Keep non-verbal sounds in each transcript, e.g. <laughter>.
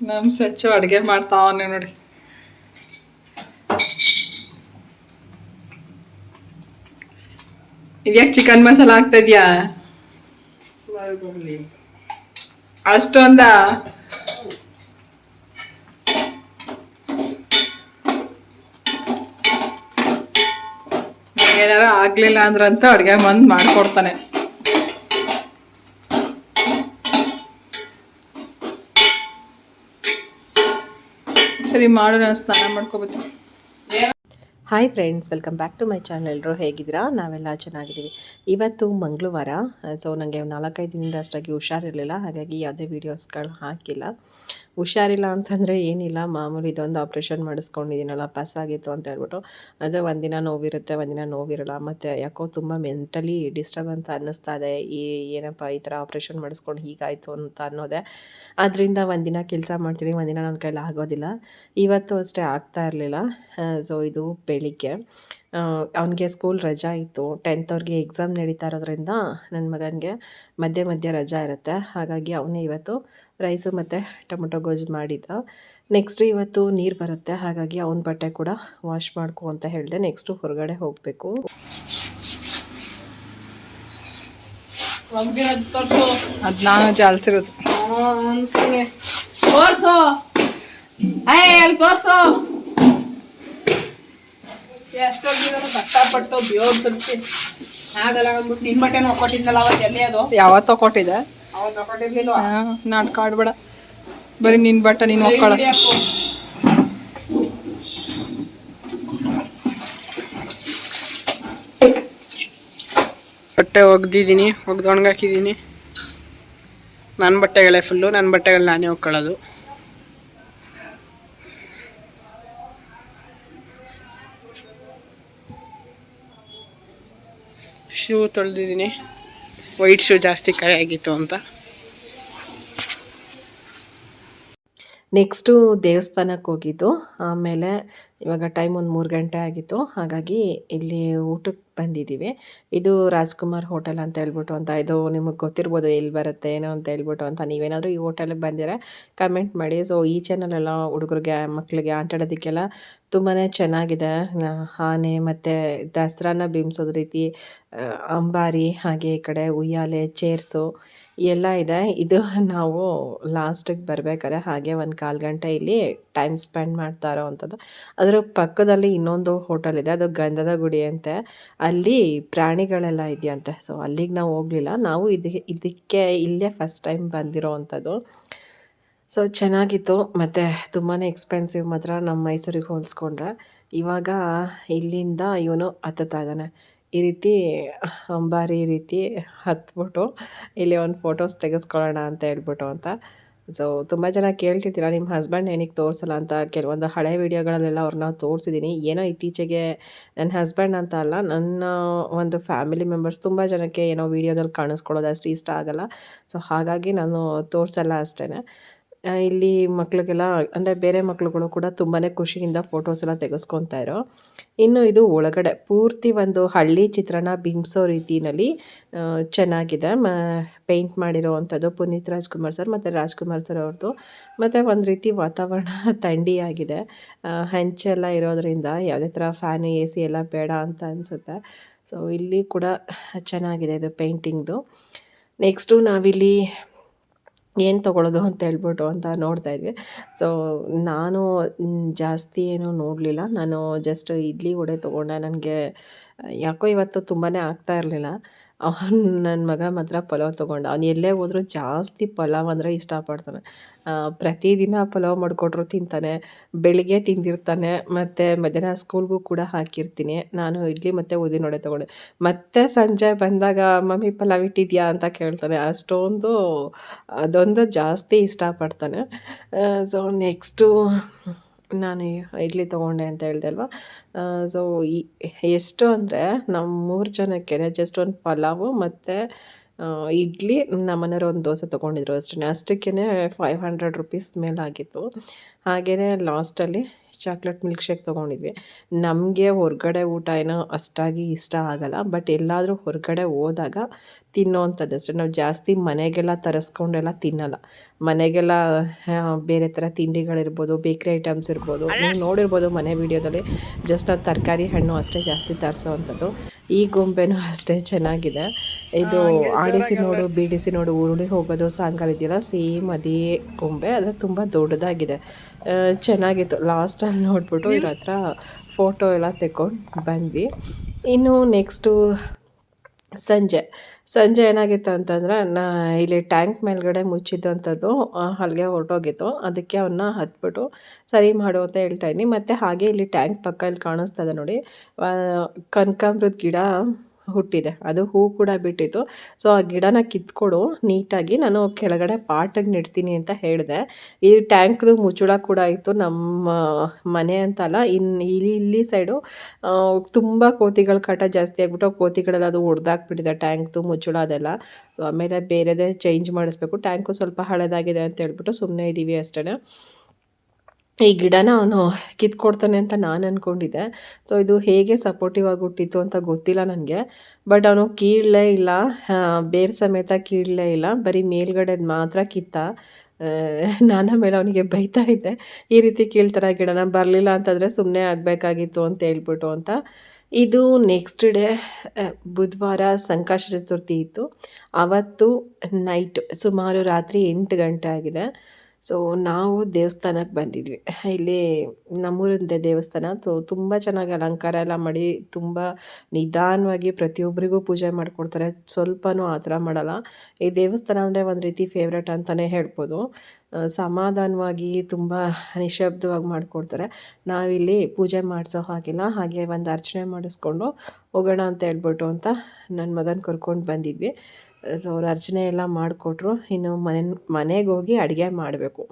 ನಮ್ಮ ಸಚ್ಚು ಅಡುಗೆ ಮಾಡ್ತಾವನೆ ನೋಡಿ ಇದ್ಯಾಕೆ ಚಿಕನ್ ಮಸಾಲ ಆಗ್ತಾ ಇದೆಯಾ ಅಷ್ಟೊಂದ? ಏನಾರ ಆಗ್ಲಿಲ್ಲ ಅಂದ್ರಂತ ಅಡ್ಗೆ ಮಂದ್ ಮಾಡ್ಕೊಡ್ತಾನೆ. ಸರಿ ಮಾಡೋಣ ಸ್ನಾನ ಮಾಡ್ಕೋಬೇಕು hi friends welcome back to my channel ಎಲ್ಲರೂ ಹೇಗಿದ್ದೀರಾ? ನಾವೆಲ್ಲ ಚೆನ್ನಾಗಿದ್ದೀವಿ. ಇವತ್ತು ಮಂಗಳವಾರ ಸೊ ನನಗೆ ನಾಲ್ಕೈದು ದಿನದ ಅಷ್ಟಾಗಿ ಹುಷಾರಿರಲಿಲ್ಲ, ಹಾಗಾಗಿ ಯಾವುದೇ ವೀಡಿಯೋಸ್ಗಳು ಹಾಕಿಲ್ಲ. ಹುಷಾರಿಲ್ಲ ಅಂತಂದರೆ ಏನಿಲ್ಲ. ಮಾಮೂಲಿ ಇದೊಂದು ಆಪ್ರೇಷನ್ ಮಾಡಿಸ್ಕೊಂಡಿದ್ದೀನಲ್ಲ ಪಾಸ್ ಆಗಿತ್ತು ಅಂತ ಹೇಳ್ಬಿಟ್ಟು. ಅದು ಒಂದಿನ ನೋವಿರುತ್ತೆ, ಒಂದಿನ ನೋವಿರಲ್ಲ. ಮತ್ತು ಯಾಕೋ ತುಂಬ ಮೆಂಟಲಿ ಡಿಸ್ಟರ್ಬ್ ಅಂತ ಅನ್ನಿಸ್ತಾ ಇದೆ. ಈ ಏನಪ್ಪ ಈ ಥರ ಆಪ್ರೇಷನ್ ಮಾಡಿಸ್ಕೊಂಡು ಹೀಗಾಯಿತು ಅಂತ ಅನ್ನೋದೆ. ಆದ್ದರಿಂದ ಒಂದಿನ ಕೆಲಸ ಮಾಡ್ತೀನಿ, ಒಂದಿನ ನನ್ನ ಕೈಲಿ ಆಗೋದಿಲ್ಲ. ಇವತ್ತು ಅಷ್ಟೇ ಆಗ್ತಾ ಇರಲಿಲ್ಲ. ಸೊ ಇದು ಬೆಳಿಗ್ಗೆ. ಅವನಿಗೆ ಸ್ಕೂಲ್ ರಜಾ ಇತ್ತು. ಟೆಂತ್ ಅವ್ರಿಗೆ ಎಕ್ಸಾಮ್ ನಡೀತಾ ಇರೋದ್ರಿಂದ ನನ್ನ ಮಗನಿಗೆ ಮಧ್ಯೆ ಮಧ್ಯೆ ರಜಾ ಇರುತ್ತೆ. ಹಾಗಾಗಿ ಅವನೇ ಇವತ್ತು ರೈಸು ಮತ್ತು ಟೊಮೊಟೊ ಗೊಜ್ಜು ಮಾಡಿದ್ದ ನೆಕ್ಸ್ಟು ಇವತ್ತು ನೀರು ಬರುತ್ತೆ. ಹಾಗಾಗಿ ಅವನ ಬಟ್ಟೆ ಕೂಡ ವಾಶ್ ಮಾಡ್ಕೊ ಅಂತ ಹೇಳಿದೆ. ನೆಕ್ಸ್ಟು ಹೊರಗಡೆ ಹೋಗಬೇಕು. ಅದು ನಾನು ಜಾಲ್ಸಿರೋದು. ಎಷ್ಟೊಂದಿದ್ದಾರೆ ಕಷ್ಟಪಟ್ಟು ಬೇವ್ರು ತರಿಸಿ ಆಗಲ್ಲ ಅಂದ್ಬಿಟ್ಟು ನಿನ್ ಬಟ್ಟೆನೂ ಒಕ್ಕೊಟ್ಟಿದ್ನಲ್ಲ ಅವತ್ತು ಎಲ್ಲಿ ಅದು? ಯಾವತ್ತೋ ಕೊಟ್ಟಿದೆ ಅವತ್ತು ತಗೊಂಡಿರ್ಲಿಲ್ವ ನಾಟಕ ಆಡ್ಬೇಡ ಬರೀ ನಿನ್ನ ಬಟ್ಟೆ ನೀನು ಒಕ್ಕಳ. ಬಟ್ಟೆ ಒಗ್ದಿದ್ದೀನಿ ಒಗ್ದು ಒಣಗಾಕಿದ್ದೀನಿ ನನ್ನ ಬಟ್ಟೆಗಳೇ ಫುಲ್ಲು ನನ್ನ ಬಟ್ಟೆಗಳು ನಾನೇ ಒಕ್ಕೊಳ್ಳೋದು ಶೂ ತೊಳೆದಿದ್ದೀನಿ. ವೈಟ್ ಶೂ ಜಾಸ್ತಿ ಕರೆ ಆಗಿತ್ತು ಅಂತ. ನೆಕ್ಸ್ಟು ದೇವಸ್ಥಾನಕ್ಕೆ ಹೋಗಿದ್ದು. ಆಮೇಲೆ ಇವಾಗ ಟೈಮ್ ಒಂದು ಮೂರು ಗಂಟೆ ಆಗಿತ್ತು. ಹಾಗಾಗಿ ಇಲ್ಲಿ ಊಟಕ್ಕೆ ಬಂದಿದ್ದೀವಿ ಇದು ರಾಜ್ಕುಮಾರ್ ಹೋಟೆಲ್ ಅಂತ ಹೇಳ್ಬಿಟ್ಟು ಅಂತ ಇದು ನಿಮಗೆ ಗೊತ್ತಿರ್ಬೋದು ಎಲ್ಲಿ ಬರುತ್ತೆ, ಏನೋ ಅಂತ ಹೇಳ್ಬಿಟ್ಟು ಅಂತ ನೀವೇನಾದರೂ ಈ ಹೋಟೆಲಿಗೆ ಬಂದಿರ, ಕಮೆಂಟ್ ಮಾಡಿ. ಸೊ ಈ ಚಾನಲೆಲ್ಲ ಹುಡುಗರಿಗೆ ಮಕ್ಕಳಿಗೆ ಆಟಾಡೋದಕ್ಕೆಲ್ಲ ತುಂಬಾ ಚೆನ್ನಾಗಿದೆ. ಆನೆ ಮತ್ತು ದಸರಾನ ಬಿಂಬಿಸೋದು ರೀತಿ ಅಂಬಾರಿ, ಹಾಗೆ ಈ ಕಡೆ ಉಯ್ಯಾಲೆ, ಚೇರ್ಸು ಎಲ್ಲ ಇದೆ. ಇದು ನಾವು ಲಾಸ್ಟಿಗೆ ಬರಬೇಕಾದ್ರೆ ಹಾಗೆ ಒಂದು ಕಾಲು ಗಂಟೆ ಇಲ್ಲಿ ಟೈಮ್ ಸ್ಪೆಂಡ್ ಮಾಡ್ತಾ ಇರೋ ಅಂಥದ್ದು ಅದರ ಪಕ್ಕದಲ್ಲಿ ಇನ್ನೊಂದು ಹೋಟೆಲ್ ಇದೆ, ಅದು ಗಂಧದ ಗುಡಿ ಅಂತೆ. ಅಲ್ಲಿ ಪ್ರಾಣಿಗಳೆಲ್ಲ ಇದೆಯಂತೆ. ಸೊ ಅಲ್ಲಿಗೆ ನಾವು ಹೋಗಲಿಲ್ಲ. ನಾವು ಇದಕ್ಕೆ ಇದಕ್ಕೆ ಇಲ್ಲೇ ಫಸ್ಟ್ ಟೈಮ್ ಬಂದಿರೋ ಅಂಥದ್ದು. ಸೊ ಚೆನ್ನಾಗಿತ್ತು. ಮತ್ತು ತುಂಬಾ ಎಕ್ಸ್ಪೆನ್ಸಿವ್ ಮಾತ್ರ ನಮ್ಮ ಮೈಸೂರಿಗೆ ಹೋಲಿಸ್ಕೊಂಡ್ರೆ. ಇವಾಗ ಇಲ್ಲಿಂದ ಇವನು ಹತ್ತುತ್ತಾ ಇದ್ದಾನೆ. ಈ ರೀತಿ ಅಂಬಾರಿ ರೀತಿ ಹತ್ಬಿಟ್ಟು ಇಲ್ಲಿ ಒಂದು ಫೋಟೋಸ್ ತೆಗೆಸ್ಕೊಳ್ಳೋಣ ಅಂತ ಹೇಳ್ಬಿಟ್ಟು ಅಂತ. ಸೊ ತುಂಬ ಜನ ಕೇಳ್ತಿರ್ತೀರ ನಿಮ್ಮ ಹಸ್ಬೆಂಡ್ ಏನಕ್ಕೆ ತೋರಿಸಲ್ಲ ಅಂತ? ಕೆಲವೊಂದು ಹಳೆ ವೀಡಿಯೋಗಳಲ್ಲೆಲ್ಲ ಅವ್ರನ್ನ ತೋರಿಸಿದ್ದೀನಿ ಏನೋ ಇತ್ತೀಚೆಗೆ ನನ್ನ ಹಸ್ಬೆಂಡ್ ಅಂತ ಅಲ್ಲ, ನನ್ನ ಒಂದು ಫ್ಯಾಮಿಲಿ ಮೆಂಬರ್ಸ್ ತುಂಬ ಜನಕ್ಕೆ ಏನೋ ವೀಡಿಯೋದಲ್ಲಿ ಕಾಣಿಸ್ಕೊಳ್ಳೋದು ಅಷ್ಟು ಇಷ್ಟ ಆಗಲ್ಲ. ಸೊ ಹಾಗಾಗಿ ನಾನು ತೋರಿಸಲ್ಲ ಅಷ್ಟೇ ಇಲ್ಲಿ ಮಕ್ಳಿಗೆಲ್ಲ, ಅಂದರೆ ಬೇರೆ ಮಕ್ಳುಗಳು ಕೂಡ ತುಂಬಾ ಖುಷಿಯಿಂದ ಫೋಟೋಸ್ ಎಲ್ಲ ತೆಗೆಸ್ಕೊತಾ ಇರೋ. ಇನ್ನು ಇದು ಒಳಗಡೆ ಪೂರ್ತಿ ಒಂದು ಹಳ್ಳಿ ಚಿತ್ರಣ ಬಿಂಬಿಸೋ ರೀತಿಯಲ್ಲಿ ಚೆನ್ನಾಗಿದೆ. ಮ ಪೇಂಟ್ ಮಾಡಿರೋ ಅಂಥದ್ದು ಪುನೀತ್ ರಾಜ್ಕುಮಾರ್ ಸರ್ ಮತ್ತು ರಾಜ್ಕುಮಾರ್ ಸರ್ ಅವ್ರದ್ದು ಮತ್ತು ಒಂದು ರೀತಿ ವಾತಾವರಣ <laughs> ಥಂಡಿಯಾಗಿದೆ. ಹಂಚೆಲ್ಲ ಇರೋದ್ರಿಂದ ಯಾವುದೇ ಥರ ಫ್ಯಾನು ಎ ಸಿ ಎಲ್ಲ ಬೇಡ ಅಂತ ಅನಿಸುತ್ತೆ. ಸೊ ಇಲ್ಲಿ ಕೂಡ ಚೆನ್ನಾಗಿದೆ ಇದು ಪೇಂಟಿಂಗ್ದು ನೆಕ್ಸ್ಟು ನಾವಿಲ್ಲಿ ಏನು ತೊಗೊಳೋದು ಅಂತ ಹೇಳ್ಬಿಟ್ಟು ಅಂತ ನೋಡ್ತಾ ಇದ್ವಿ. ಸೊ ನಾನು ಜಾಸ್ತಿ ಏನೂ ನೋಡಲಿಲ್ಲ. ನಾನು ಜಸ್ಟ್ ಇಡ್ಲಿ ವಡೆ ತೊಗೊಂಡೆ. ನನಗೆ ಯಾಕೋ ಇವತ್ತು ತುಂಬಾ ಆಗ್ತಾ ಇರಲಿಲ್ಲ. ಅವನು ನನ್ನ ಮಗ ಮಾತ್ರ ಪಲಾವ್ ತೊಗೊಂಡ. ಅವ್ನು ಎಲ್ಲೇ ಹೋದರೂ ಜಾಸ್ತಿ ಪಲಾವ್ ಅಂದರೆ ಇಷ್ಟಪಡ್ತಾನೆ. ಪ್ರತಿದಿನ ಪಲಾವ್ ಮಾಡಿಕೊಟ್ರು ತಿಂತಾನೆ, ಬೆಳಿಗ್ಗೆ ತಿಂದಿರ್ತಾನೆ, ಮತ್ತು ಮಧ್ಯಾಹ್ನ ಸ್ಕೂಲ್ಗೂ ಕೂಡ ಹಾಕಿರ್ತೀನಿ. ನಾನು ಇಡ್ಲಿ ಮತ್ತು ಉದ್ದಿನ ವಡೆ ತೊಗೊಂಡೆ. ಮತ್ತೆ ಸಂಜೆ ಬಂದಾಗ, ಮಮ್ಮಿ, ಪಲಾವ್ ಇಟ್ಟಿದ್ಯಾ? ಅಂತ ಕೇಳ್ತಾನೆ. ಅಷ್ಟೊಂದು, ಅದೊಂದು ಜಾಸ್ತಿ ಇಷ್ಟಪಡ್ತಾನೆ. ಸೊ ನೆಕ್ಸ್ಟು ನಾನು ಇಡ್ಲಿ ತೊಗೊಂಡೆ ಅಂತ ಹೇಳಿದೆ ಅಲ್ವಾ? ಸೊ ಈ ಎಷ್ಟು ಅಂದರೆ ನಮ್ಮ ಮೂರು ಜನಕ್ಕೆ ಜಸ್ಟ್ ಒಂದು ಪಲಾವು ಮತ್ತು ಇಡ್ಲಿ, ನಮ್ಮನೆಯವ್ರು ಒಂದು ದೋಸೆ ತೊಗೊಂಡಿದ್ರು ಅಷ್ಟೇ ಅಷ್ಟಕ್ಕೇ ಫೈವ್ ಹಂಡ್ರೆಡ್ ರುಪೀಸ್ ಮೇಲಾಗಿತ್ತು ಹಾಗೆಯೇ ಲಾಸ್ಟಲ್ಲಿ ಚಾಕ್ಲೇಟ್ ಮಿಲ್ಕ್ ಶೇಕ್ ತೊಗೊಂಡಿದ್ವಿ. ನಮಗೆ ಹೊರಗಡೆ ಊಟ ಏನೋ ಅಷ್ಟಾಗಿ ಇಷ್ಟ ಆಗಲ್ಲ ಬಟ್ ಎಲ್ಲಾದರೂ ಹೊರಗಡೆ ಹೋದಾಗ ತಿನ್ನೋವಂಥದ್ದು ಅಷ್ಟೇ. ನಾವು ಜಾಸ್ತಿ ಮನೆಗೆಲ್ಲ ತರಿಸ್ಕೊಂಡೆಲ್ಲ ತಿನ್ನಲ್ಲ. ಮನೆಗೆಲ್ಲ ಬೇರೆ ಥರ ತಿಂಡಿಗಳಿರ್ಬೋದು ಬೇಕ್ರಿ ಐಟಮ್ಸ್ ಇರ್ಬೋದು. ನೀವು ನೋಡಿರ್ಬೋದು ಮನೆ ವೀಡಿಯೋದಲ್ಲಿ ಜಸ್ಟ್ ಅದು ತರಕಾರಿ ಹಣ್ಣು ಅಷ್ಟೇ ಜಾಸ್ತಿ ತರಿಸೋವಂಥದ್ದು ಈ ಗೊಂಬೆನೂ ಅಷ್ಟೇ ಚೆನ್ನಾಗಿದೆ. ಇದು ಆಡಿಸಿ ನೋಡು ಬಿಡಿಸಿ ನೋಡು ಉರುಳಿ ಹೋಗೋದು ಸಾಂಗಲ್ ಇದೆಯಲ್ಲ ಸೇಮ್ ಅದೇ ಗೊಂಬೆ ಆದರೆ ತುಂಬ ದೊಡ್ಡದಾಗಿದೆ. ಚೆನ್ನಾಗಿತ್ತು. ಲಾಸ್ಟಲ್ಲಿ ನೋಡ್ಬಿಟ್ಟು ಇವ್ರ ಹತ್ರ ಫೋಟೋ ಎಲ್ಲ ತೆಕ್ಕೊಂಡು ಬಂದ್ವಿ. ಇನ್ನು ನೆಕ್ಸ್ಟು ಸಂಜೆ. ಸಂಜೆ ಏನಾಗಿತ್ತು ಅಂತಂದರೆ ನಾ ಇಲ್ಲಿ ಟ್ಯಾಂಕ್ ಮೇಲ್ಗಡೆ ಮುಚ್ಚಿದ್ದಂಥದ್ದು ಅಲ್ಲಿಗೆ ಹೊರಟೋಗಿತ್ತು ಅದಕ್ಕೆ ಅವನ್ನ ಹತ್ಬಿಟ್ಟು ಸರಿ ಮಾಡು ಅಂತ ಹೇಳ್ತಾ ಇದ್ದೀನಿ ಮತ್ತು ಹಾಗೆ ಇಲ್ಲಿ ಟ್ಯಾಂಕ್ ಪಕ್ಕ ಇಲ್ಲಿ ಕಾಣಿಸ್ತದೆ ನೋಡಿ. ಕನಕಾಂಬ್ರದ ಗಿಡ ಹುಟ್ಟಿದೆ. ಅದು ಹೂ ಕೂಡ ಬಿಟ್ಟಿತ್ತು. ಸೊ ಆ ಗಿಡನ ಕಿತ್ಕೊಡು, ನೀಟಾಗಿ ನಾನು ಕೆಳಗಡೆ ಪಾಟಾಗಿ ನೆಡ್ತೀನಿ ಅಂತ ಹೇಳಿದೆ. ಈ ಟ್ಯಾಂಕ್ದು ಮುಚ್ಚುಳ ಕೂಡ ಇತ್ತು. ನಮ್ಮ ಮನೆ ಅಂತಲ್ಲ ಇನ್ನು ಇಲ್ಲಿ ಇಲ್ಲಿ ಸೈಡು ತುಂಬ ಕೋತಿಗಳ ಕಾಟ ಜಾಸ್ತಿ ಆಗಿಬಿಟ್ಟು ಕೋತಿಗಳೆಲ್ಲ ಅದು ಹೊಡೆದಾಕ್ಬಿಟ್ಟಿದೆ ಟ್ಯಾಂಕ್ದು ಮುಚ್ಚಳ ಅದೆಲ್ಲ. ಸೊ ಆಮೇಲೆ ಬೇರೆದೇ ಚೇಂಜ್ ಮಾಡಿಸ್ಬೇಕು. ಟ್ಯಾಂಕು ಸ್ವಲ್ಪ ಹಳೆದಾಗಿದೆ ಅಂತ ಹೇಳ್ಬಿಟ್ಟು ಸುಮ್ಮನೆ ಇದ್ದೀವಿ ಅಷ್ಟೇ ಈ ಗಿಡನ ಅವನು ಕಿತ್ಕೊಡ್ತಾನೆ ಅಂತ ನಾನು ಅಂದ್ಕೊಂಡಿದ್ದೆ ಸೊ ಇದು ಹೇಗೆ ಸಪೋರ್ಟಿವ್ ಆಗಿ ಹುಟ್ಟಿತ್ತು ಅಂತ ಗೊತ್ತಿಲ್ಲ ನನಗೆ. ಬಟ್ ಅವನು ಕೀಳಲೇ ಇಲ್ಲ. ಬೇರೆ ಸಮೇತ ಕೀಳಲೇ ಇಲ್ಲ. ಬರೀ ಮೇಲ್ಗಡೆದು ಮಾತ್ರ ಕಿತ್ತ. ನಾನು ಆಮೇಲೆ ಅವನಿಗೆ ಬೈತಾ ಇದ್ದೆ. ಈ ರೀತಿ ಕೀಳ್ತಾರೆ ಗಿಡನ. ಬರಲಿಲ್ಲ ಅಂತಂದರೆ ಸುಮ್ಮನೆ ಆಗಬೇಕಾಗಿತ್ತು ಅಂತ ಹೇಳ್ಬಿಟ್ಟು ಅಂತ. ಇದು ನೆಕ್ಸ್ಟ್ ಡೇ ಬುಧವಾರ ಸಂಕಷ್ಟ ಚತುರ್ಥಿ ಇತ್ತು. ಅವತ್ತು ನೈಟ್ ಸುಮಾರು ರಾತ್ರಿ ಎಂಟು ಗಂಟೆ ಆಗಿದೆ. ಸೊ ನಾವು ದೇವಸ್ಥಾನಕ್ಕೆ ಬಂದಿದ್ವಿ. ಇಲ್ಲಿ ನಮ್ಮೂರಿಂದೆ ದೇವಸ್ಥಾನ. ಸೊ ತುಂಬ ಚೆನ್ನಾಗಿ ಅಲಂಕಾರ ಎಲ್ಲ ಮಾಡಿ, ತುಂಬ ನಿಧಾನವಾಗಿ ಪ್ರತಿಯೊಬ್ಬರಿಗೂ ಪೂಜೆ ಮಾಡಿಕೊಡ್ತಾರೆ. ಸ್ವಲ್ಪನೂ ಆ ಥರ ಮಾಡಲ್ಲ. ಈ ದೇವಸ್ಥಾನ ಅಂದರೆ ಒಂದು ರೀತಿ ಫೇವ್ರೇಟ್ ಅಂತಲೇ ಹೇಳ್ಬೋದು. ಸಮಾಧಾನವಾಗಿ ತುಂಬ ನಿಶಬ್ದವಾಗಿ ಮಾಡಿಕೊಡ್ತಾರೆ. ನಾವಿಲ್ಲಿ ಪೂಜೆ ಮಾಡಿಸೋ ಹಾಗಿಲ್ಲ. ಹಾಗೆ ಒಂದು ಅರ್ಚನೆ ಮಾಡಿಸ್ಕೊಂಡು ಹೋಗೋಣ ಅಂತ ಹೇಳ್ಬಿಟ್ಟು ಅಂತ ನನ್ನ ಮಗನ ಕರ್ಕೊಂಡು ಬಂದಿದ್ವಿ. ಸೊ ಅವ್ರು ಅರ್ಚನೆ ಎಲ್ಲ ಮಾಡಿಕೊಟ್ರು. ಇನ್ನು ಮನೆ, ಮನೆಗೆ ಹೋಗಿ ಅಡುಗೆ ಮಾಡಬೇಕು.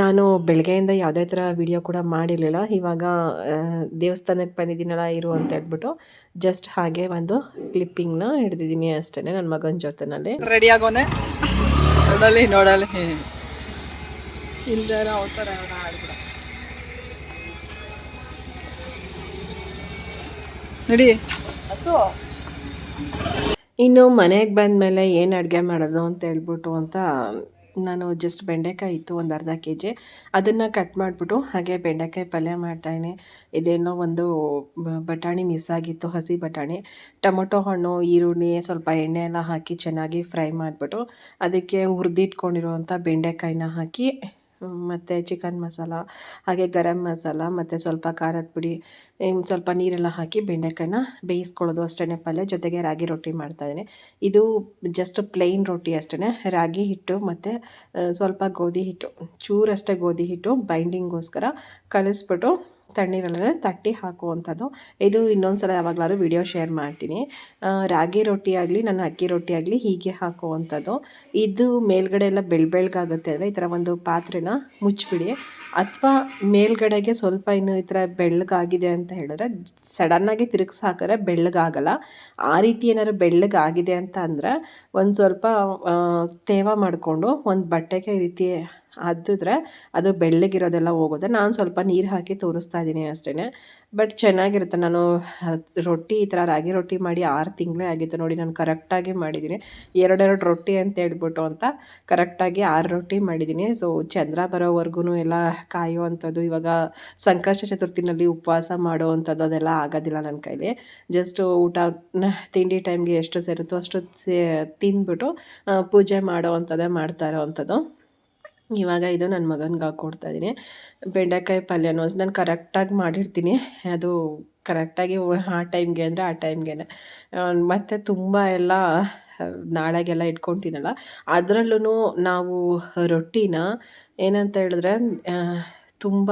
ನಾನು ಬೆಳಗ್ಗೆಯಿಂದ ಯಾವುದೇ ಥರ ವಿಡಿಯೋ ಕೂಡ ಮಾಡಿರಲಿಲ್ಲ. ಇವಾಗ ದೇವಸ್ಥಾನಕ್ಕೆ ಬಂದಿದ್ದೀನಲ್ಲ, ಇರು ಅಂತ ಹೇಳ್ಬಿಟ್ಟು ಜಸ್ಟ್ ಹಾಗೆ ಒಂದು ಕ್ಲಿಪ್ಪಿಂಗ್ನ ಹಿಡ್ದಿದ್ದೀನಿ ಅಷ್ಟೇ ನನ್ನ ಮಗನ ಜೊತೆನಲ್ಲಿ. ರೆಡಿ ಆಗೋನೆ? ನೋಡಲಿ ನೋಡಲಿ ಇಲ್ದಾರ ಆಡ್ಬಿಡ ನಡಿ. ಇನ್ನು ಮನೆಗೆ ಬಂದಮೇಲೆ ಏನು ಅಡುಗೆ ಮಾಡೋದು ಅಂತ ಹೇಳ್ಬಿಟ್ಟು ಅಂತ ನಾನು ಜಸ್ಟ್ ಬೆಂಡೆಕಾಯಿ ಇತ್ತು ಒಂದು ಅರ್ಧ ಕೆ ಜಿ ಅದನ್ನು ಕಟ್ ಮಾಡಿಬಿಟ್ಟು ಹಾಗೆ ಬೆಂಡೆಕಾಯಿ ಪಲ್ಯ ಮಾಡ್ತಾಯಿನಿ ಇದೇನೋ ಒಂದು ಬಟಾಣಿ ಮಿಸ್ ಆಗಿತ್ತು, ಹಸಿ ಬಟಾಣಿ. ಟೊಮೊಟೊ ಹಣ್ಣು, ಈರುಳ್ಳಿ, ಸ್ವಲ್ಪ ಎಣ್ಣೆ ಎಲ್ಲ ಹಾಕಿ ಚೆನ್ನಾಗಿ ಫ್ರೈ ಮಾಡಿಬಿಟ್ಟು ಅದಕ್ಕೆ ಹುರಿದಿಟ್ಕೊಂಡಿರುವಂಥ ಬೆಂಡೆಕಾಯಿನ ಹಾಕಿ ಮತ್ತು ಚಿಕನ್ ಮಸಾಲ ಹಾಗೆ ಗರಂ ಮಸಾಲ ಮತ್ತು ಸ್ವಲ್ಪ ಖಾರದ ಪುಡಿ ಸ್ವಲ್ಪ ನೀರೆಲ್ಲ ಹಾಕಿ ಬೆಂಡೆಕಾಯಿನ ಬೇಯಿಸ್ಕೊಳ್ಳೋದು ಅಷ್ಟೇ ಪಲ್ಯ, ಜೊತೆಗೆ ರಾಗಿ ರೊಟ್ಟಿ ಮಾಡ್ತಾಯಿದ್ದೀನಿ ಇದು ಜಸ್ಟ್ ಪ್ಲೈನ್ ರೊಟ್ಟಿ ಅಷ್ಟೇ ರಾಗಿ ಹಿಟ್ಟು ಮತ್ತು ಸ್ವಲ್ಪ ಗೋಧಿ ಹಿಟ್ಟು, ಚೂರಷ್ಟೇ ಗೋಧಿ ಹಿಟ್ಟು ಬೈಂಡಿಂಗೋಸ್ಕರ ಕಲಿಸ್ಬಿಟ್ಟು ತಣ್ಣೀರಲ್ಲೇ ತಟ್ಟಿ ಹಾಕುವಂಥದ್ದು. ಇದು ಇನ್ನೊಂದು ಸಲ ಯಾವಾಗಲಾದ್ರು ವಿಡಿಯೋ ಶೇರ್ ಮಾಡ್ತೀನಿ. ರಾಗಿ ರೊಟ್ಟಿ ಆಗಲಿ, ನನ್ನ ಅಕ್ಕಿ ರೊಟ್ಟಿ ಆಗಲಿ ಹೀಗೆ ಹಾಕುವಂಥದ್ದು. ಇದು ಮೇಲ್ಗಡೆ ಎಲ್ಲ ಬೆಳ್ ಬೆಳ್ಗಾಗುತ್ತೆ ಅಂದರೆ ಈ ಥರ ಒಂದು ಪಾತ್ರೆನ ಮುಚ್ಚಿಬಿಡಿ. ಅಥವಾ ಮೇಲ್ಗಡೆಗೆ ಸ್ವಲ್ಪ ಇನ್ನು ಈ ಥರ ಬೆಳ್ಳಗಾಗಿದೆ ಅಂತ ಹೇಳಿದ್ರೆ ಸಡನ್ನಾಗಿ ತಿರುಗಿಸಿ ಹಾಕಿದ್ರೆ ಬೆಳ್ಳಗಾಗಲ್ಲ. ಆ ರೀತಿ ಏನಾದ್ರು ಬೆಳ್ಳಗಾಗಿದೆ ಅಂತ ಅಂದರೆ, ಒಂದು ಸ್ವಲ್ಪ ತೇವ ಮಾಡಿಕೊಂಡು ಒಂದು ಬಟ್ಟೆಗೆ ಈ ರೀತಿ ಅದ್ದಿದ್ರೆ ಅದು ಬೆಳ್ಳಗಿರೋದೆಲ್ಲ ಹೋಗುತ್ತೆ. ನಾನು ಸ್ವಲ್ಪ ನೀರು ಹಾಕಿ ತೋರಿಸ್ತಾ ಇದ್ದೀನಿ ಅಷ್ಟೇ ಬಟ್ ಚೆನ್ನಾಗಿರುತ್ತೆ. ನಾನು ರೊಟ್ಟಿ ಈ ಥರ ರಾಗಿ ರೊಟ್ಟಿ ಮಾಡಿ ಆರು ತಿಂಗಳೇ ಆಗಿತ್ತು. ನೋಡಿ, ನಾನು ಕರೆಕ್ಟಾಗಿ ಮಾಡಿದ್ದೀನಿ. ಎರಡೆರಡು ರೊಟ್ಟಿ ಅಂತ ಹೇಳ್ಬಿಟ್ಟು ಅಂತ ಕರೆಕ್ಟಾಗಿ ಆರು ರೊಟ್ಟಿ ಮಾಡಿದ್ದೀನಿ. ಸೊ ಚಂದ್ರ ಬರೋವರೆಗೂ ಎಲ್ಲ ಕಾಯುವಂಥದ್ದು ಇವಾಗ ಸಂಕಷ್ಟ ಚತುರ್ಥಿನಲ್ಲಿ ಉಪವಾಸ ಮಾಡುವಂಥದ್ದು ಅದೆಲ್ಲ ಆಗೋದಿಲ್ಲ ನನ್ನ ಕೈಲಿ. ಜಸ್ಟ್ ಊಟ ತಿಂಡಿ ಟೈಮ್ಗೆ ಎಷ್ಟು ಸೇರುತ್ತೋ ಅಷ್ಟು ಸೇ, ತಿಂದ್ಬಿಟ್ಟು ಪೂಜೆ ಮಾಡೋ ಅಂಥದ್ದೇ ಮಾಡ್ತಾ ಇರೋವಂಥದ್ದು ಇವಾಗ ಇದು ನನ್ನ ಮಗನಿಗೆ ಹಾಕ್ಕೊಡ್ತಾ ಇದ್ದೀನಿ. ಬೆಂಡೆಕಾಯಿ ಪಲ್ಯನೂ, ನಾನು ಕರೆಕ್ಟಾಗಿ ಮಾಡಿರ್ತೀನಿ. ಅದು ಕರೆಕ್ಟಾಗಿ ಆ ಟೈಮ್ಗೆ ಅಂದರೆ ಆ ಟೈಮ್ಗೆ ಮತ್ತು ತುಂಬ ಎಲ್ಲ ನಾಳೆಗೆಲ್ಲ ಇಟ್ಕೊತೀನಲ್ಲ ಅದರಲ್ಲೂ ನಾವು ರೊಟ್ಟಿನ ಏನಂತ ಹೇಳಿದ್ರೆ ತುಂಬ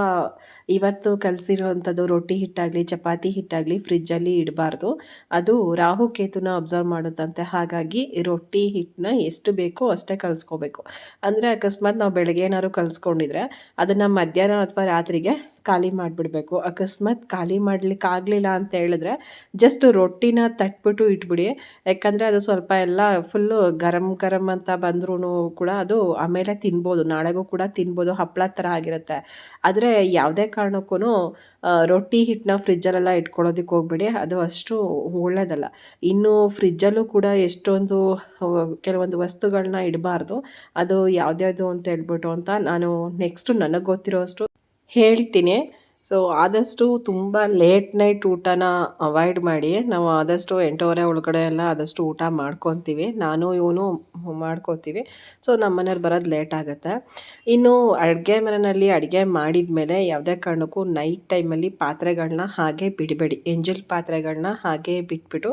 ಇವತ್ತು ಕಲಸಿರುವಂಥದ್ದು ರೊಟ್ಟಿ ಹಿಟ್ಟಾಗಲಿ, ಚಪಾತಿ ಹಿಟ್ಟಾಗಲಿ ಫ್ರಿಜ್ಜಲ್ಲಿ ಇಡಬಾರ್ದು. ಅದು ರಾಹು ಕೇತುನ ಅಬ್ಸರ್ವ್ ಮಾಡುತ್ತಂತೆ. ಹಾಗಾಗಿ ರೊಟ್ಟಿ ಹಿಟ್ಟನ್ನ ಎಷ್ಟು ಬೇಕೋ ಅಷ್ಟೇ ಕಲಿಸ್ಕೋಬೇಕು. ಅಂದರೆ ಅಕಸ್ಮಾತ್ ನಾವು ಬೆಳಗ್ಗೆ ಏನಾದ್ರು ಕಲಿಸ್ಕೊಂಡಿದ್ರೆ, ಅದನ್ನು ಮಧ್ಯಾಹ್ನ ಅಥವಾ ರಾತ್ರಿಗೆ ಖಾಲಿ ಮಾಡಿಬಿಡ್ಬೇಕು. ಅಕಸ್ಮಾತ್ ಖಾಲಿ ಮಾಡ್ಲಿಕ್ಕೆ ಆಗಲಿಲ್ಲ ಅಂತ ಹೇಳಿದ್ರೆ ಜಸ್ಟ್ ರೊಟ್ಟಿನ ತಟ್ಬಿಟ್ಟು ಇಟ್ಬಿಡಿ. ಯಾಕಂದರೆ ಅದು ಸ್ವಲ್ಪ ಎಲ್ಲ ಫುಲ್ಲು ಗರಂ ಗರಂ ಅಂತ ಬಂದ್ರೂ ಕೂಡ ಅದು ಆಮೇಲೆ ತಿನ್ಬೋದು. ನಾಳೆಗೂ ಕೂಡ ತಿನ್ಬೋದು. ಹಪ್ಪಳ ಥರ ಆಗಿರುತ್ತೆ. ಆದರೆ ಯಾವುದೇ ಕಾರಣಕ್ಕೂ ರೊಟ್ಟಿ ಹಿಟ್ಟನ್ನ ಫ್ರಿಜ್ಜಲ್ಲೆಲ್ಲ ಇಟ್ಕೊಳ್ಳೋದಕ್ಕೆ ಹೋಗ್ಬೇಡಿ. ಅದು ಅಷ್ಟು ಒಳ್ಳೆಯದಲ್ಲ ಇನ್ನು ಫ್ರಿಜ್ಜಲ್ಲೂ ಕೂಡ ಎಷ್ಟೊಂದು ಕೆಲವೊಂದು ವಸ್ತುಗಳನ್ನ ಇಡಬಾರ್ದು. ಅದು ಯಾವುದ್ಯಾವುದು ಅಂತ ಹೇಳ್ಬಿಟ್ಟು ಅಂತ ನಾನು ನೆಕ್ಸ್ಟು ನನಗೆ ಗೊತ್ತಿರೋ ಅಷ್ಟು ಹೇಳ್ತೀನಿ. ಸೊ ಆದಷ್ಟು ತುಂಬ ಲೇಟ್ ನೈಟ್ ಊಟನ ಅವಾಯ್ಡ್ ಮಾಡಿ, ನಾವು ಆದಷ್ಟು ಎಂಟೂವರೆ ಒಳಗಡೆ ಎಲ್ಲ ಆದಷ್ಟು ಊಟ ಮಾಡ್ಕೊತೀವಿ. ನಾನು, ಇವನು ಮಾಡ್ಕೋತೀವಿ. ಸೊ ನಮ್ಮ ಮನೇಲಿ ಬರೋದು ಲೇಟ್ ಆಗುತ್ತೆ. ಇನ್ನು ಅಡುಗೆ ಮನೆಯಲ್ಲಿ ಅಡುಗೆ ಮಾಡಿದ ಮೇಲೆ ಯಾವುದೇ ಕಾರಣಕ್ಕೂ ನೈಟ್ ಟೈಮಲ್ಲಿ ಪಾತ್ರೆಗಳನ್ನ ಹಾಗೆ ಬಿಡಬೇಡಿ. ಎಂಜಲ್ ಪಾತ್ರೆಗಳನ್ನ ಹಾಗೆ ಬಿಟ್ಬಿಟ್ಟು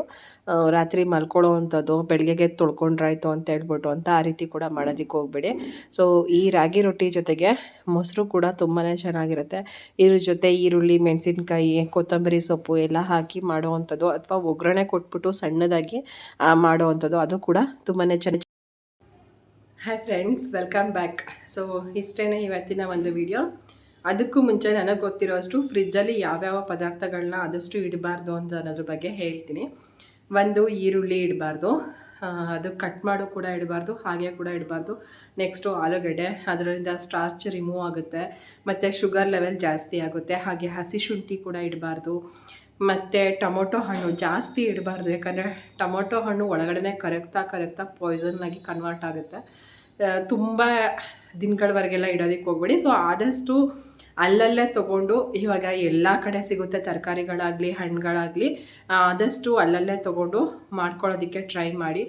ರಾತ್ರಿ ಮಲ್ಕೊಳ್ಳೋ ಅಂಥದ್ದು ಬೆಳಗ್ಗೆಗೆ ತೊಳ್ಕೊಂಡ್ರಾಯ್ತು ಅಂತ ಹೇಳ್ಬಿಟ್ಟು ಅಂತ ಆ ರೀತಿ ಕೂಡ ಮಾಡೋದಕ್ಕೆ ಹೋಗ್ಬೇಡಿ. ಸೊ ಈ ರಾಗಿ ರೊಟ್ಟಿ ಜೊತೆಗೆ ಮೊಸರು ಕೂಡ ತುಂಬಾ ಚೆನ್ನಾಗಿರುತ್ತೆ. ಇದ್ರ ಜೊತೆ ಈರುಳ್ಳಿ, ಮೆಣಸಿನ್ಕಾಯಿ, ಕೊತ್ತಂಬರಿ ಸೊಪ್ಪು ಎಲ್ಲ ಹಾಕಿ ಮಾಡುವಂಥದ್ದು ಅಥವಾ ಒಗ್ಗರಣೆ ಕೊಟ್ಬಿಟ್ಟು ಸಣ್ಣದಾಗಿ ಮಾಡುವಂಥದ್ದು ಅದು ಕೂಡ ತುಂಬಾ ಚೆನ್ನಾಗಿ hi friends welcome back so ಇಷ್ಟೇ ಇವತ್ತಿನ ಒಂದು ವಿಡಿಯೋ ಅದಕ್ಕೂ ಮುಂಚೆ ನನಗೆ ಗೊತ್ತಿರೋ ಅಷ್ಟು ಫ್ರಿಜ್ಜಲ್ಲಿ ಯಾವ್ಯಾವ ಪದಾರ್ಥಗಳನ್ನ ಆದಷ್ಟು ಇಡಬಾರ್ದು ಅಂತ ಅನ್ನೋದ್ರ ಬಗ್ಗೆ ಹೇಳ್ತೀನಿ. ಒಂದು ಈರುಳ್ಳಿ ಇಡಬಾರ್ದು. ಅದು ಕಟ್ ಮಾಡೋ ಕೂಡ ಇಡಬಾರ್ದು, ಹಾಗೆ ಕೂಡ ಇಡಬಾರ್ದು. ನೆಕ್ಸ್ಟು ಆಲೂಗಡ್ಡೆ ಅದರಿಂದ ಸ್ಟಾರ್ಚ್ ರಿಮೂವ್ ಆಗುತ್ತೆ. ಮತ್ತು ಶುಗರ್ ಲೆವೆಲ್ ಜಾಸ್ತಿ ಆಗುತ್ತೆ. ಹಾಗೆ ಹಸಿ ಶುಂಠಿ ಕೂಡ ಇಡಬಾರ್ದು. ಮತ್ತು ಟೊಮೊಟೊ ಹಣ್ಣು ಜಾಸ್ತಿ ಇಡಬಾರ್ದು, ಯಾಕಂದರೆ ಟೊಮೊಟೊ ಹಣ್ಣು ಒಳಗಡೆ ಕರಗ್ತಾ ಕರಗ್ತಾ ಪಾಯ್ಸನ್ನಾಗಿ ಕನ್ವರ್ಟ್ ಆಗುತ್ತೆ. ತುಂಬ ದಿನಗಳವರೆಗೆಲ್ಲ ಇಡೋದಕ್ಕೆ ಹೋಗ್ಬೇಡಿ. ಸೊ ಆದಷ್ಟು ಅಲ್ಲಲ್ಲೇ ತೊಗೊಂಡು ಇವಾಗ ಎಲ್ಲ ಕಡೆ ಸಿಗುತ್ತೆ ತರಕಾರಿಗಳಾಗಲಿ, ಹಣ್ಣುಗಳಾಗಲಿ ಆದಷ್ಟು ಅಲ್ಲಲ್ಲೇ ತೊಗೊಂಡು ಮಾಡ್ಕೊಳ್ಳೋದಕ್ಕೆ ಟ್ರೈ ಮಾಡಿ.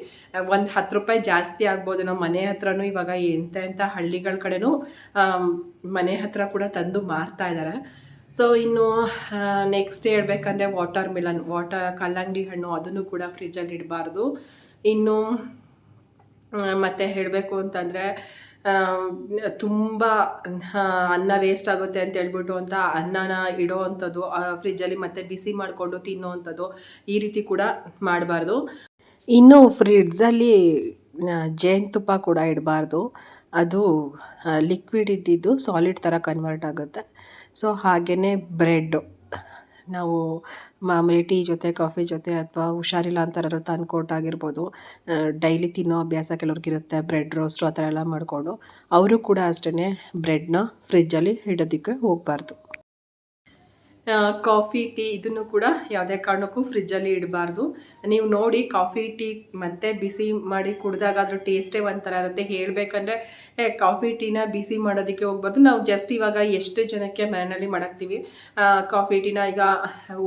ಒಂದು ಹತ್ತು ರೂಪಾಯಿ ಜಾಸ್ತಿ ಆಗ್ಬೋದು ನಮ್ಮ ಮನೆ ಹತ್ರನೂ ಇವಾಗ ಎಂಥ ಎಂಥ ಹಳ್ಳಿಗಳ ಕಡೆನೂ ಮನೆ ಹತ್ರ ಕೂಡ ತಂದು ಮಾರ್ತಾ ಇದ್ದಾರೆ ಸೊ ಇನ್ನು ನೆಕ್ಸ್ಟ್ ಹೇಳ್ಬೇಕಂದ್ರೆ ವಾಟರ್ ಮಿಲನ್ ವಾಟರ್ ಕಲ್ಲಂಗಡಿ ಹಣ್ಣು ಅದನ್ನು ಕೂಡ ಫ್ರಿಜ್ಜಲ್ಲಿ ಇಡಬಾರ್ದು. ಇನ್ನು ಮತ್ತೆ ಹೇಳಬೇಕು ಅಂತಂದರೆ ತುಂಬ ಅನ್ನ ವೇಸ್ಟ್ ಆಗುತ್ತೆ ಅಂತ ಹೇಳ್ಬಿಟ್ಟು ಅಂತ ಅನ್ನನ ಇಡೋ ಅಂಥದ್ದು ಫ್ರಿಜ್ಜಲ್ಲಿ ಮತ್ತೆ ಬಿಸಿ ಮಾಡಿಕೊಂಡು ತಿನ್ನೋ ಅಂಥದ್ದು ಈ ರೀತಿ ಕೂಡ ಮಾಡಬಾರ್ದು. ಇನ್ನು ಫ್ರಿಡ್ಜಲ್ಲಿ ಜೇನುತುಪ್ಪ ಕೂಡ ಇಡಬಾರ್ದು. ಅದು ಲಿಕ್ವಿಡ್ ಇದ್ದಿದ್ದು ಸಾಲಿಡ್ ಥರ ಕನ್ವರ್ಟ್ ಆಗುತ್ತೆ. ಸೊ ಹಾಗೆಯೇ ಬ್ರೆಡ್ಡು ನಾವು ಮಾಮೂಲಿ ಟೀ ಜೊತೆ, ಕಾಫಿ ಜೊತೆ ಅಥವಾ ಹುಷಾರಿಲ್ಲ ಅಂತಾರು ತಂದ್ಕೊಟ್ಟಾಗಿರ್ಬೋದು ಡೈಲಿ ತಿನ್ನೋ ಅಭ್ಯಾಸ ಕೆಲವ್ರಿಗಿರುತ್ತೆ, ಬ್ರೆಡ್ ರೋಸ್ಟು ಆ ಥರ ಎಲ್ಲ ಮಾಡಿಕೊಂಡು. ಅವರು ಕೂಡ ಅಷ್ಟೇ ಬ್ರೆಡ್ನ ಫ್ರಿಜ್ಜಲ್ಲಿ ಇಡೋದಕ್ಕೆ ಹೋಗಬಾರ್ದು. ಕಾಫಿ ಟೀ ಇದನ್ನು ಕೂಡ ಯಾವುದೇ ಕಾರಣಕ್ಕೂ ಫ್ರಿಜ್ಜಲ್ಲಿ ಇಡಬಾರ್ದು. ನೀವು ನೋಡಿ ಕಾಫಿ ಟೀ ಮತ್ತೆ ಬಿಸಿ ಮಾಡಿ ಕುಡಿದಾಗ ಅದ್ರ ಟೇಸ್ಟೇ ಒಂಥರ ಇರುತ್ತೆ. ಹೇಳಬೇಕಂದ್ರೆ ಕಾಫಿ ಟೀನ ಬಿಸಿ ಮಾಡೋದಕ್ಕೆ ಹೋಗ್ಬಾರ್ದು. ನಾವು ಜಸ್ಟ್ ಇವಾಗ ಎಷ್ಟು ಜನಕ್ಕೆ ಮನೆಯಲ್ಲಿ ಮಾಡಾಕ್ತೀವಿ? ಕಾಫಿ ಟೀನ ಈಗ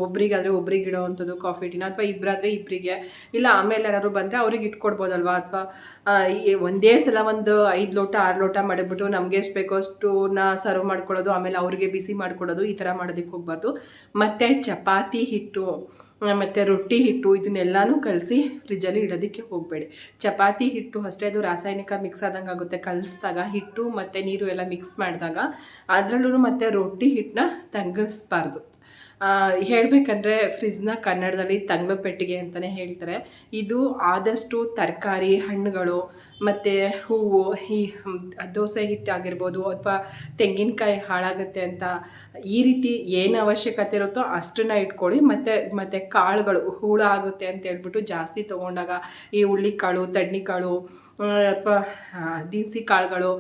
ಒಬ್ರಿಗಾದರೆ ಒಬ್ರಿಗೆ ಇಡೋ ಅಂಥದ್ದು ಕಾಫಿ ಟೀನ ಅಥವಾ ಇಬ್ಬರಾದರೆ ಇಬ್ಬರಿಗೆ ಇಲ್ಲ, ಆಮೇಲೆ ಯಾರಾದ್ರು ಬಂದರೆ ಅವ್ರಿಗೆ ಇಟ್ಕೊಡ್ಬೋದಲ್ವಾ? ಅಥವಾ ಒಂದೇ ಸಲ ಒಂದು ಐದು ಲೋಟ, ಆರು ಲೋಟ ಮಾಡಿಬಿಟ್ಟು ನಮಗೆ ಎಷ್ಟು ಬೇಕೋ ಅಷ್ಟುನ ಸರ್ವ್ ಮಾಡ್ಕೊಳ್ಳೋದು, ಆಮೇಲೆ ಅವ್ರಿಗೆ ಬಿಸಿ ಮಾಡ್ಕೊಡೋದು ಈ ಥರ ಮಾಡೋದಕ್ಕೆ ಹೋಗ್ಬಾರ್ದು. ಮತ್ತು ಚಪಾತಿ ಹಿಟ್ಟು, ಮತ್ತು ರೊಟ್ಟಿ ಹಿಟ್ಟು ಇದನ್ನೆಲ್ಲನೂ ಕಲಸಿ ಫ್ರಿಜ್ಜಲ್ಲಿ ಇಡೋದಕ್ಕೆ ಹೋಗಬೇಡಿ. ಚಪಾತಿ ಹಿಟ್ಟು ಅಷ್ಟೇ, ಅದು ರಾಸಾಯನಿಕ ಮಿಕ್ಸ್ ಆದಂಗೆ ಆಗುತ್ತೆ. ಕಲಿಸಿದಾಗ ಹಿಟ್ಟು ಮತ್ತು ನೀರು ಎಲ್ಲ ಮಿಕ್ಸ್ ಮಾಡಿದಾಗ ಅದರಲ್ಲೂ ಮತ್ತು ರೊಟ್ಟಿ ಹಿಟ್ಟನ್ನ ತಂಗಿಸ್ಬಾರ್ದು. ಹೇಳಬೇಕಂದ್ರೆ ಫ್ರಿಜ್ನ ಕನ್ನಡದಲ್ಲಿ ತಂಗ್ಳು ಪೆಟ್ಟಿಗೆ ಅಂತಲೇ ಹೇಳ್ತಾರೆ. ಇದು ಆದಷ್ಟು ತರಕಾರಿ ಹಣ್ಣುಗಳು, ಮತ್ತು ಹೂವು, ಈ ದೋಸೆ ಹಿಟ್ಟು ಆಗಿರ್ಬೋದು ಅಥವಾ ತೆಂಗಿನಕಾಯಿ ಹಾಳಾಗುತ್ತೆ ಅಂತ ಈ ರೀತಿ ಏನು ಅವಶ್ಯಕತೆ ಇರುತ್ತೋ ಅಷ್ಟನ್ನ ಇಟ್ಕೊಳ್ಳಿ. ಮತ್ತು ಮತ್ತು ಕಾಳುಗಳು ಹುಳ ಆಗುತ್ತೆ ಅಂತ ಹೇಳ್ಬಿಟ್ಟು ಜಾಸ್ತಿ ತೊಗೊಂಡಾಗ ಈ ಹುಳ್ಳಿಕಾಳು ತಡ್ನಿಕಾಳು ಅಥವಾ ದಿನಸಿ ಕಾಳುಗಳು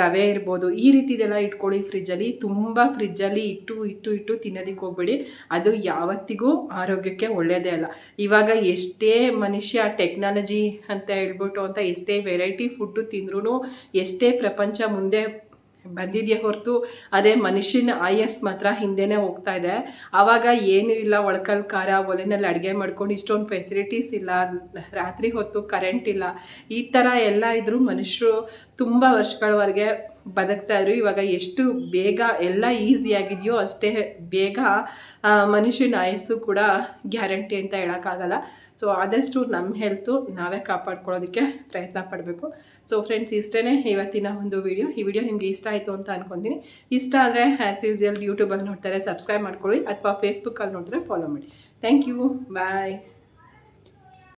ರವೆ ಇರ್ಬೋದು, ಈ ರೀತಿದೆಲ್ಲ ಇಟ್ಕೊಳ್ಳಿ ಫ್ರಿಜ್ಜಲ್ಲಿ. ತುಂಬ ಫ್ರಿಜ್ಜಲ್ಲಿ ಇಟ್ಟು ಇಟ್ಟು ಇಟ್ಟು ತಿನ್ನೋದಕ್ಕೆ ಹೋಗ್ಬೇಡಿ. ಅದು ಯಾವತ್ತಿಗೂ ಆರೋಗ್ಯಕ್ಕೆ ಒಳ್ಳೆಯದೇ ಅಲ್ಲ. ಇವಾಗ ಎಷ್ಟೇ ಮನುಷ್ಯ ಟೆಕ್ನಾಲಜಿ ಅಂತ ಹೇಳ್ಬಿಟ್ಟು ಅಂತ ಎಷ್ಟೇ ವೆರೈಟಿ ಫುಡ್ಡು ತಿಂದ್ರೂ ಎಷ್ಟೇ ಪ್ರಪಂಚ ಮುಂದೆ ಬಂದಿದೆಯೇ ಹೊರತು ಅದೇ ಮನುಷ್ಯನ ಆಯಸ್ ಮಾತ್ರ ಹಿಂದೆನೇ ಹೋಗ್ತಾ ಇದೆ. ಆವಾಗ ಏನೂ ಇಲ್ಲ, ಒಳಕಲ್ ಖಾರ ಒಲೆನಲ್ಲಿ ಅಡುಗೆ ಮಾಡ್ಕೊಂಡು ಇಷ್ಟೊಂದು ಫೆಸಿಲಿಟೀಸ್ ಇಲ್ಲ, ರಾತ್ರಿ ಹೊತ್ತು ಕರೆಂಟ್ ಇಲ್ಲ. ಈ ಥರ ಎಲ್ಲ ಇದ್ದರೂ ಮನುಷ್ಯರು ತುಂಬ ವರ್ಷಗಳವರೆಗೆ ಬದುಕ್ತಾ ಇದ್ರು ಇವಾಗ ಎಷ್ಟು ಬೇಗ ಎಲ್ಲ ಈಸಿ ಆಗಿದೆಯೋ ಅಷ್ಟೇ ಬೇಗ ಮನುಷ್ಯನ ಆಯಸ್ಸು ಕೂಡ ಗ್ಯಾರಂಟಿ ಅಂತ ಹೇಳೋಕ್ಕಾಗಲ್ಲ. ಸೊ ಆದಷ್ಟು ನಮ್ಮ ಹೆಲ್ತು ನಾವೇ ಕಾಪಾಡ್ಕೊಳ್ಳೋದಕ್ಕೆ ಪ್ರಯತ್ನ ಪಡಬೇಕು. ಸೊ ಫ್ರೆಂಡ್ಸ್ ಇಷ್ಟೇ ಇವತ್ತಿನ ಒಂದು ವಿಡಿಯೋ ಈ ವಿಡಿಯೋ ನಿಮಗೆ ಇಷ್ಟ ಆಯಿತು ಅಂತ ಅನ್ಕೊತೀನಿ. ಇಷ್ಟ ಅಂದರೆ ಆ್ಯಸ್ ಯೂಸ್ಯಲ್ ಯೂಟ್ಯೂಬಲ್ಲಿ ನೋಡ್ತಾರೆ ಸಬ್ಸ್ಕ್ರೈಬ್ ಮಾಡ್ಕೊಳ್ಳಿ. ಅಥವಾ ಫೇಸ್ಬುಕ್ಕಲ್ಲಿ ನೋಡಿದ್ರೆ ಫಾಲೋ ಮಾಡಿ. Thank you bye